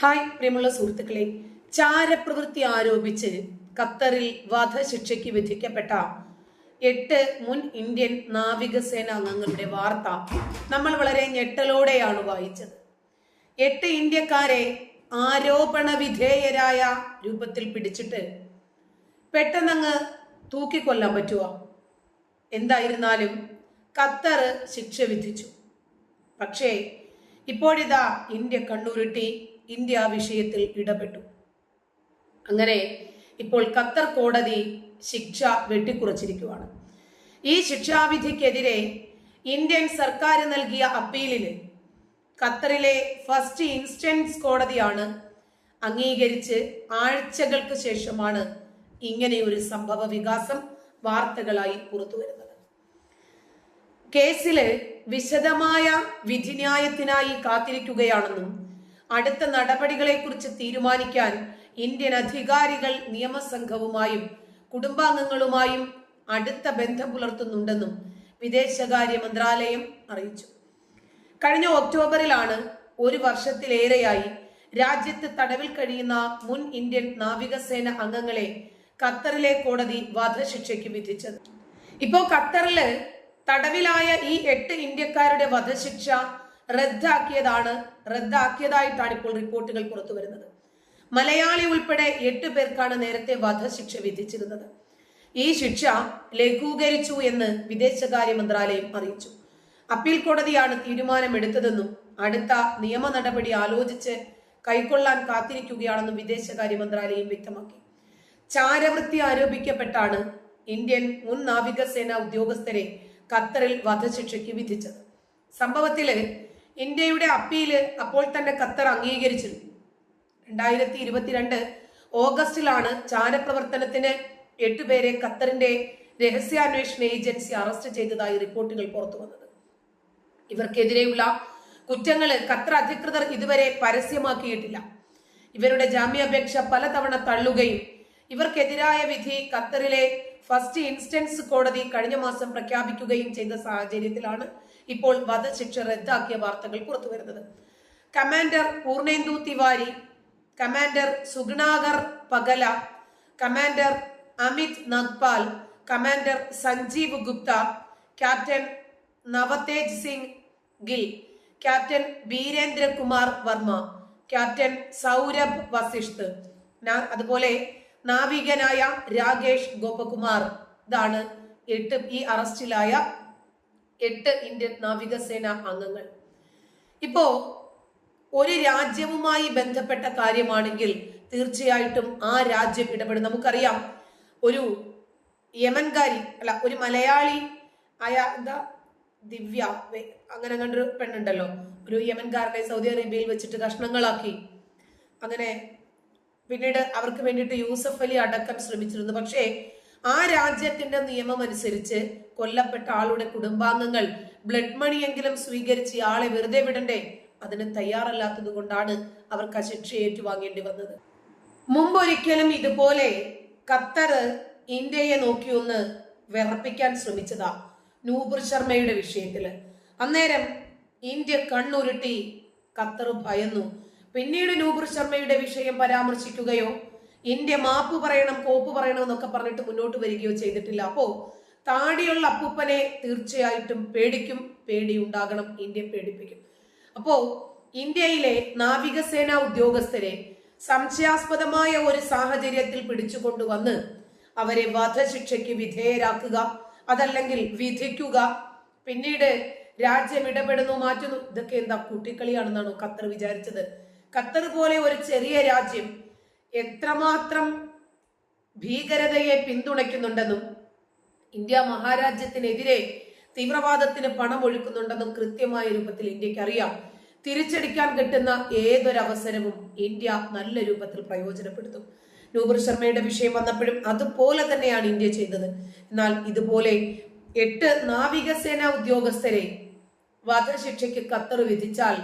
Hi പ്രിയമുള്ള സുഹൃത്തുക്കളെ. ചാരപ്രവൃത്തി ആരോപിച്ച് ഖത്തറിൽ വധശിക്ഷയ്ക്ക് വിധിക്കപ്പെട്ട എട്ട് മുൻ ഇന്ത്യൻ നാവികസേന അംഗങ്ങളുടെ വാർത്ത നമ്മൾ വളരെ ഞെട്ടലോടെയാണ് വായിച്ചത്. എട്ട് ഇന്ത്യക്കാരെ ആരോപണ വിധേയരായ രൂപത്തിൽ പിടിച്ചിട്ട് പെട്ടെന്നങ്ങ് തൂക്കിക്കൊല്ലാൻ പറ്റുക എന്തായിരുന്നാലും ഖത്തർ ശിക്ഷ വിധിച്ചു. പക്ഷേ ഇപ്പോഴിതാ ഇന്ത്യ കണ്ണുരുട്ടി ഇന്ത്യ ആ വിഷയത്തിൽ ഇടപെട്ടു. അങ്ങനെ ഇപ്പോൾ ഖത്തർ കോടതി ശിക്ഷ വെട്ടിക്കുറച്ചിരിക്കുകയാണ് ഈ ശിക്ഷാവിധിക്കെതിരെ ഇന്ത്യൻ സർക്കാർ നൽകിയ അപ്പീലിൽ ഖത്തറിലെ ഫസ്റ്റ് ഇൻസ്റ്റൻസ് കോടതിയാണ് അംഗീകരിച്ച് ആഴ്ചകൾക്ക് ശേഷമാണ് ഇങ്ങനെയൊരു സംഭവ വികാസം വാർത്തകളായി പുറത്തു വരുന്നത്. കേസിൽ വിശദമായ വിധിന്യായത്തിനായി കാത്തിരിക്കുകയാണെന്നും അടുത്ത നടപടികളെക്കുറിച്ച് തീരുമാനിക്കാൻ ഇന്ത്യൻ അധികാരികൾ നിയമസംഘവുമായും കുടുംബാംഗങ്ങളുമായും അടുത്ത ബന്ധം പുലർത്തുന്നുണ്ടെന്നും വിദേശകാര്യ മന്ത്രാലയം അറിയിച്ചു. കഴിഞ്ഞ ഒക്ടോബറിലാണ് ഒരു വർഷത്തിലേറെയായി രാജ്യത്ത് തടവിൽ കഴിയുന്ന മുൻ ഇന്ത്യൻ നാവികസേന അംഗങ്ങളെ ഖത്തറിലെ കോടതി വധശിക്ഷയ്ക്ക് വിധിച്ചത്. ഇപ്പോ ഖത്തറിൽ തടവിലായ ഈ എട്ട് ഇന്ത്യക്കാരുടെ വധശിക്ഷ റദ്ദാക്കിയതാണ് റദ്ദാക്കിയതായിട്ടാണ് ഇപ്പോൾ റിപ്പോർട്ടുകൾ പുറത്തു വരുന്നത്. മലയാളി ഉൾപ്പെടെ എട്ട് പേർക്കാണ് നേരത്തെ വധശിക്ഷ വിധിച്ചിരുന്നത്. ഈ ശിക്ഷ ലഘൂകരിച്ചു എന്ന് വിദേശകാര്യ മന്ത്രാലയം അറിയിച്ചു. അപ്പീൽ കോടതിയാണ് തീരുമാനമെടുത്തതെന്നും അടുത്ത നിയമ നടപടി ആലോചിച്ച് കൈക്കൊള്ളാൻ കാത്തിരിക്കുകയാണെന്നും വിദേശകാര്യ മന്ത്രാലയം വ്യക്തമാക്കി. ചാരവൃത്തി ആരോപിക്കപ്പെട്ടാണ് ഇന്ത്യൻ മുൻ നാവികസേന ഉദ്യോഗസ്ഥരെ ഖത്തറിൽ വധശിക്ഷയ്ക്ക് വിധിച്ചത്. സംഭവത്തിൽ ഇന്ത്യയുടെ അപ്പീൽ അപ്പോൾ തന്നെ ഖത്തർ അംഗീകരിച്ചിരുന്നു. രണ്ടായിരത്തി ഇരുപത്തിരണ്ട് ഓഗസ്റ്റിലാണ് ചാരപ്രവർത്തനത്തിന് എട്ടുപേരെ ഖത്തറിന്റെ രഹസ്യാന്വേഷണ ഏജൻസി അറസ്റ്റ് ചെയ്തതായി റിപ്പോർട്ടുകൾ പുറത്തു വന്നത്. ഇവർക്കെതിരെയുള്ള കുറ്റങ്ങൾ ഖത്തർ അധികൃതർ ഇതുവരെ പരസ്യമാക്കിയിട്ടില്ല. ഇവരുടെ ജാമ്യാപേക്ഷ പലതവണ തള്ളുകയും ഇവർക്കെതിരായ വിധി ഖത്തറിലെ ഫസ്റ്റ് ഇൻസ്റ്റൻസ് കോടതി കഴിഞ്ഞ മാസം പ്രഖ്യാപിക്കുകയും ചെയ്ത സാഹചര്യത്തിലാണ് ഇപ്പോൾ വധശിക്ഷ റദ്ദാക്കിയ വാർത്തകൾ പുറത്തുവരുന്നത്. Commander Purnendu Tiwari commander Sugunakar Pakala commander Amit Nagpal commander Sanjeev Gupta captain Navtej Singh Gill captain Virendrakumar Verma captain Saurabh Vasisht. അതുപോലെ നാവികനായ രാകേഷ് ഗോപകുമാർ. ഇതാണ് എട്ട് ഈ അറസ്റ്റിലായ എട്ട് ഇന്ത്യൻ നാവികസേന അംഗങ്ങൾ. ഇപ്പോ ഒരു രാജ്യവുമായി ബന്ധപ്പെട്ട കാര്യമാണെങ്കിൽ തീർച്ചയായിട്ടും ആ രാജ്യം ഇടപെടും. നമുക്കറിയാം ഒരു യമൻകാരി അല്ല ഒരു മലയാളി ആയ എന്താ ദിവ്യ അങ്ങനെ കണ്ടൊരു പെണ്ണുണ്ടല്ലോ. ഒരു യമൻകാരനെ സൗദി അറേബ്യയിൽ വെച്ചിട്ട് കഷ്ണങ്ങളാക്കി. അങ്ങനെ പിന്നീട് അവർക്ക് വേണ്ടിയിട്ട് യൂസഫ് അലി അടക്കം ശ്രമിച്ചിരുന്നു. പക്ഷേ ആ രാജ്യത്തിന്റെ നിയമം അനുസരിച്ച് കൊല്ലപ്പെട്ട ആളുടെ കുടുംബാംഗങ്ങൾ ബ്ലഡ് മണിയെങ്കിലും സ്വീകരിച്ച് ആളെ വെറുതെ വിടണ്ടേ? അതിന് തയ്യാറല്ലാത്തത് കൊണ്ടാണ് അവർക്ക് ആ ശിക്ഷ ഏറ്റുവാങ്ങേണ്ടി വന്നത്. മുമ്പൊരിക്കലും ഇതുപോലെ ഖത്തർ ഇന്ത്യയെ നോക്കി ഒന്ന് വിറപ്പിക്കാൻ ശ്രമിച്ചതാ നൂപുർ ശർമ്മയുടെ വിഷയത്തിൽ. അന്നേരം ഇന്ത്യ കണ്ണുരുട്ടി ഖത്തർ ഭയന്നു. പിന്നീട് നൂപുർ ശർമ്മയുടെ വിഷയം പരാമർശിക്കുകയോ ഇന്ത്യ മാപ്പ് പറയണം കോപ്പ് പറയണം എന്നൊക്കെ പറഞ്ഞിട്ട് മുന്നോട്ട് വരികയോ ചെയ്തിട്ടില്ല. അപ്പോ താടിയുള്ള അപ്പൂപ്പനെ തീർച്ചയായിട്ടും പേടിക്കും പേടി ഉണ്ടാകണം ഇന്ത്യ പേടിപ്പിക്കും. അപ്പോ ഇന്ത്യയിലെ നാവികസേന ഉദ്യോഗസ്ഥരെ സംശയാസ്പദമായ ഒരു സാഹചര്യത്തിൽ പിടിച്ചുകൊണ്ടുവന്ന് അവരെ വധശിക്ഷയ്ക്ക് വിധേയരാക്കുക അതല്ലെങ്കിൽ വിധിക്കുക പിന്നീട് രാജ്യം ഇടപെടുന്നു മാറ്റുന്നു ഇതൊക്കെ എന്താ കുട്ടിക്കളിയാണെന്നാണോ ഖത്തർ വിചാരിച്ചത്? ഖത്തർ പോലെ ഒരു ചെറിയ രാജ്യം എത്രമാത്രം ഭീകരതയെ പിന്തുണയ്ക്കുന്നുണ്ടെന്നും ഇന്ത്യ മഹാരാജ്യത്തിനെതിരെ തീവ്രവാദത്തിന് പണം ഒഴുക്കുന്നുണ്ടെന്നും കൃത്യമായ രൂപത്തിൽ ഇന്ത്യയ്ക്ക് അറിയാം തിരിച്ചടിക്കാൻ കിട്ടുന്ന ഏതൊരവസരവും ഇന്ത്യ നല്ല രൂപത്തിൽ പ്രയോജനപ്പെടുത്തും. നൂപുർ ശർമ്മയുടെ വിഷയം വന്നപ്പോഴും അതുപോലെ തന്നെയാണ് ഇന്ത്യ ചെയ്തത്. എന്നാൽ ഇതുപോലെ എട്ട് നാവികസേന ഉദ്യോഗസ്ഥരെ വധശിക്ഷയ്ക്ക് ഖത്തർ വിധിച്ചാൽ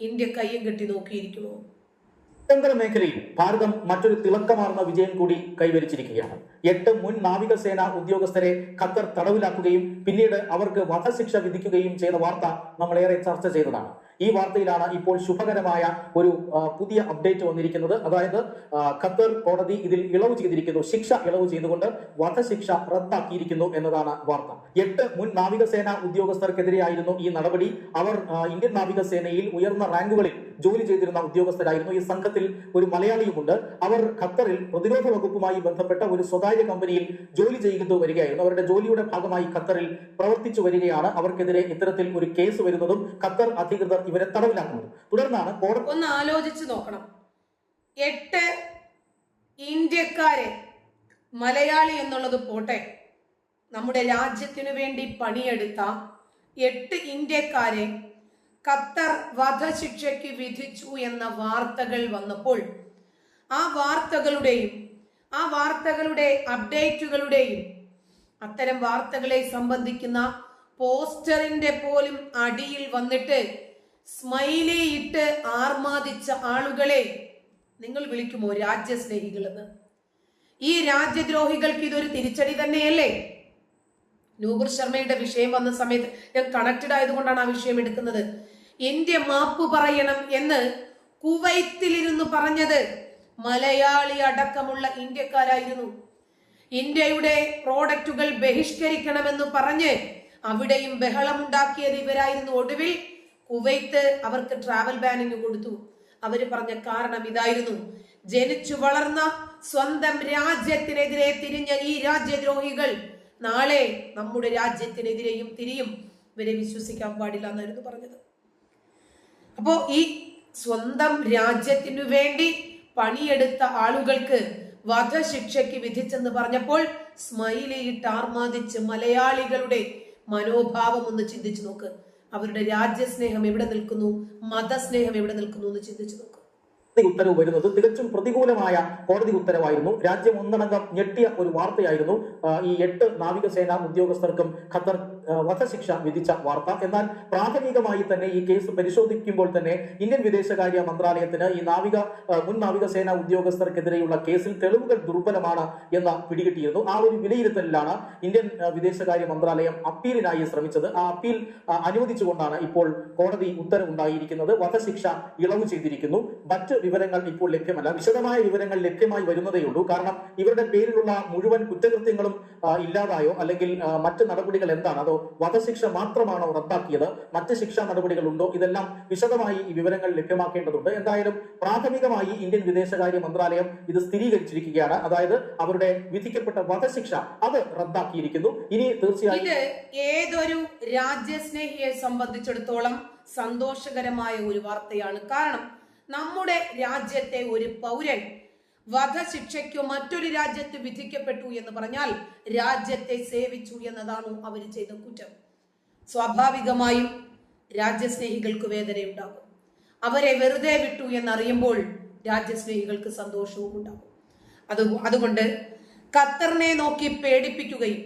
ഇന്ത്യ കയ്യും കെട്ടി നോക്കിയിരിക്കുമോ? ആഭ്യന്തര മേഖലയിൽ ഭാരതം മറ്റൊരു തിളക്കമാർന്ന വിജയം കൂടി കൈവരിച്ചിരിക്കുകയാണ്. എട്ട് മുൻ നാവികസേന ഉദ്യോഗസ്ഥരെ ഖത്തർ തടവിലാക്കുകയും പിന്നീട് അവർക്ക് വധശിക്ഷ വിധിക്കുകയും ചെയ്ത വാർത്ത നമ്മളേറെ ചർച്ച ചെയ്തതാണ്. ഈ വാർത്തയിലാണ് ഇപ്പോൾ ശുഭകരമായ ഒരു പുതിയ അപ്ഡേറ്റ് വന്നിരിക്കുന്നത്. അതായത് ഖത്തർ കോടതി ഇതിൽ ഇളവ് ചെയ്തിരിക്കുന്നു. ശിക്ഷ ഇളവ് ചെയ്തുകൊണ്ട് വധശിക്ഷ റദ്ദാക്കിയിരിക്കുന്നു എന്നതാണ് വാർത്ത. എട്ട് മുൻ നാവികസേന ഉദ്യോഗസ്ഥർക്കെതിരെയായിരുന്നു ഈ നടപടി. അവർ ഇന്ത്യൻ നാവികസേനയിൽ ഉയർന്ന റാങ്കുകളിൽ ജോലി ചെയ്തിരുന്ന ഉദ്യോഗസ്ഥരായിരുന്നു. ഈ സംഘത്തിൽ ഒരു മലയാളിയുമുണ്ട്. അവർ ഖത്തറിൽ പ്രതിരോധ വകുപ്പുമായി ബന്ധപ്പെട്ട ഒരു സ്വകാര്യ കമ്പനിയിൽ ജോലി ചെയ്തു വരികയായിരുന്നു. അവരുടെ ജോലിയുടെ ഭാഗമായി ഖത്തറിൽ പ്രവർത്തിച്ചു വരികയാണ്. അവർക്കെതിരെ ഇത്തരത്തിൽ ഒരു കേസ് വരുന്നതും ഖത്തർ അധികൃതർ ഇവരെ തടവിലാക്കുന്നതും. തുടർന്നാണ് കോടതി ഒന്ന് ആലോചിച്ച് നോക്കണം. എട്ട് ഇന്ത്യക്കാരെ മലയാളി എന്നുള്ളത് പോട്ടെ. നമ്മുടെ രാജ്യത്തിനു വേണ്ടി പണിയെടുത്ത എട്ട് ഇന്ത്യക്കാരെ ഖത്തർ വധശിക്ഷയ്ക്ക് വിധിച്ചു എന്ന വാർത്തകൾ വന്നപ്പോൾ ആ വാർത്തകളുടെയും ആ വാർത്തകളുടെ അപ്ഡേറ്റുകളുടെയും അത്തരം വാർത്തകളെ സംബന്ധിക്കുന്ന പോസ്റ്ററിന്റെ പോലും അടിയിൽ വന്നിട്ട് സ്മൈലി ഇട്ട് ആർമാദിച്ച ആളുകളെ നിങ്ങൾ വിളിക്കുമോ രാജ്യസ്നേഹികളെന്ന്? ഈ രാജ്യദ്രോഹികൾക്ക് ഇതൊരു തിരിച്ചടി തന്നെയല്ലേ? നൂപുർ ശർമ്മയുടെ വിഷയം വന്ന സമയത്ത് ഞാൻ കണക്റ്റഡ് ആയതുകൊണ്ടാണ് ആ വിഷയം എടുക്കുന്നത്. എന്റെ മാപ്പ് പറയണം എന്ന് കുവൈത്തിലിരുന്ന് പറഞ്ഞത് മലയാളി അടക്കമുള്ള ഇന്ത്യക്കാരായിരുന്നു. ഇന്ത്യയുടെ പ്രോഡക്റ്റുകൾ ബഹിഷ്കരിക്കണമെന്ന് പറഞ്ഞ് അവിടെയും ബഹളമുണ്ടാക്കിയത് ഇവരായിരുന്നു. ഒടുവിൽ കുവൈത്ത് അവർക്ക് ട്രാവൽ ബാനിങ് കൊടുത്തു. അവർ പറഞ്ഞ കാരണം ഇതായിരുന്നു. ജനിച്ചു വളർന്ന സ്വന്തം രാജ്യത്തിനെതിരെ തിരിഞ്ഞ ഈ രാജ്യദ്രോഹികൾ നാളെ നമ്മുടെ രാജ്യത്തിനെതിരെയും തിരിയും ഇവരെ വിശ്വസിക്കാൻ പാടില്ല എന്നായിരുന്നു പറഞ്ഞത്. അപ്പോ ഈ സ്വന്തം രാജ്യത്തിനു വേണ്ടി പണിയെടുത്ത ആളുകൾക്ക് വധശിക്ഷയ്ക്ക് വിധിച്ചെന്ന് പറഞ്ഞപ്പോൾ സ്മൈലി ഇട്ട് ആർമാദിച്ച് മലയാളികളുടെ മനോഭാവം ഒന്ന് ചിന്തിച്ചു നോക്ക്. അവരുടെ രാജ്യസ്നേഹം എവിടെ നിൽക്കുന്നു? മതസ്നേഹം എവിടെ നിൽക്കുന്നു എന്ന് ചിന്തിച്ചു നോക്ക്. കോടതി ഉത്തരവ് വരുന്നത് തികച്ചും പ്രതികൂലമായ കോടതി ഉത്തരവായിരുന്നു. രാജ്യം ഒന്നടങ്കം ഞെട്ടിയ ഒരു വാർത്തയായിരുന്നു. ഈ എട്ട് നാവികസേന ഉദ്യോഗസ്ഥർക്കും ഖത്തർ വധശിക്ഷ വിധിച്ച വാർത്ത. എന്നാൽ പ്രാഥമികമായി തന്നെ ഈ കേസ് പരിശോധിക്കുമ്പോൾ തന്നെ ഇന്ത്യൻ വിദേശകാര്യ മന്ത്രാലയത്തിന് ഈ നാവിക മുൻ നാവികസേന ഉദ്യോഗസ്ഥർക്കെതിരെയുള്ള കേസിൽ തെളിവുകൾ ദുർബലമാണ് എന്ന് പിടികിട്ടിയിരുന്നു. ആ ഒരു വിലയിരുത്തലിലാണ് ഇന്ത്യൻ വിദേശകാര്യ മന്ത്രാലയം അപ്പീലിനായി ശ്രമിച്ചത്. ആ അപ്പീൽ അനുവദിച്ചുകൊണ്ടാണ് ഇപ്പോൾ കോടതി ഉത്തരവുണ്ടായിരിക്കുന്നത്. വധശിക്ഷ ഇളവ് ചെയ്തിരിക്കുന്നു. മറ്റ് വിവരങ്ങൾ ഇപ്പോൾ ലഭ്യമല്ല. വിശദമായ വിവരങ്ങൾ ലഭ്യമായി വരുന്നതേയുള്ളൂ കാരണം ഇവരുടെ പേരിലുള്ള മുഴുവൻ കുറ്റകൃത്യങ്ങളും ഇല്ലാതായോ? അല്ലെങ്കിൽ മറ്റ് നടപടികൾ എന്താണ്? അതോ വധശിക്ഷ മാത്രമാണോ റദ്ദാക്കിയത്. മറ്റ് ശിക്ഷാ നടപടികൾ ഉണ്ടോ ഇതെല്ലാം വിശദമായി ഈ വിവരങ്ങൾ ലഭ്യമാക്കേണ്ടതുണ്ട്. എന്തായാലും പ്രാഥമികമായി ഇന്ത്യൻ വിദേശകാര്യ മന്ത്രാലയം ഇത് സ്ഥിരീകരിച്ചിരിക്കുകയാണ്. അതായത് അവരുടെ വിധിക്കപ്പെട്ട വധശിക്ഷ അത് റദ്ദാക്കിയിരിക്കുന്നു. ഇനി തീർച്ചയായും ഇത് ഏതൊരു രാജ്യസ്നേഹിയെ സംബന്ധിച്ചിടത്തോളം സന്തോഷകരമായ ഒരു വാർത്തയാണ്. കാരണം നമ്മുടെ രാജ്യത്തെ ഒരു പൗരൻ വധശിക്ഷയ്ക്കോ മറ്റൊരു രാജ്യത്ത് വിധിക്കപ്പെട്ടു എന്ന് പറഞ്ഞാൽ രാജ്യത്തെ സേവിച്ചു എന്നതാണ് അവർ ചെയ്ത കുറ്റം. സ്വാഭാവികമായും രാജ്യസ്നേഹികൾക്ക് വേദനയുണ്ടാകും. അവരെ വെറുതെ വിട്ടു എന്നറിയുമ്പോൾ രാജ്യസ്നേഹികൾക്ക് സന്തോഷവും ഉണ്ടാകും. അത് അതുകൊണ്ട് ഖത്തറിനെ നോക്കി പേടിപ്പിക്കുകയും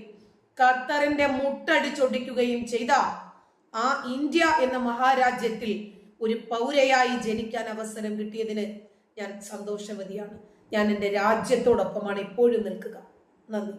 ഖത്തറിന്റെ മുട്ടടിച്ചൊടിക്കുകയും ചെയ്ത ആ ഇന്ത്യ എന്ന മഹാരാജ്യത്തിൽ ഒരു പൗരയായി ജനിക്കാൻ അവസരം കിട്ടിയതിന് ഞാൻ സന്തോഷവതിയാണ്. ഞാൻ എന്റെ രാജ്യത്തോടൊപ്പമാണ് എപ്പോഴും നിൽക്കുക. നന്ദി.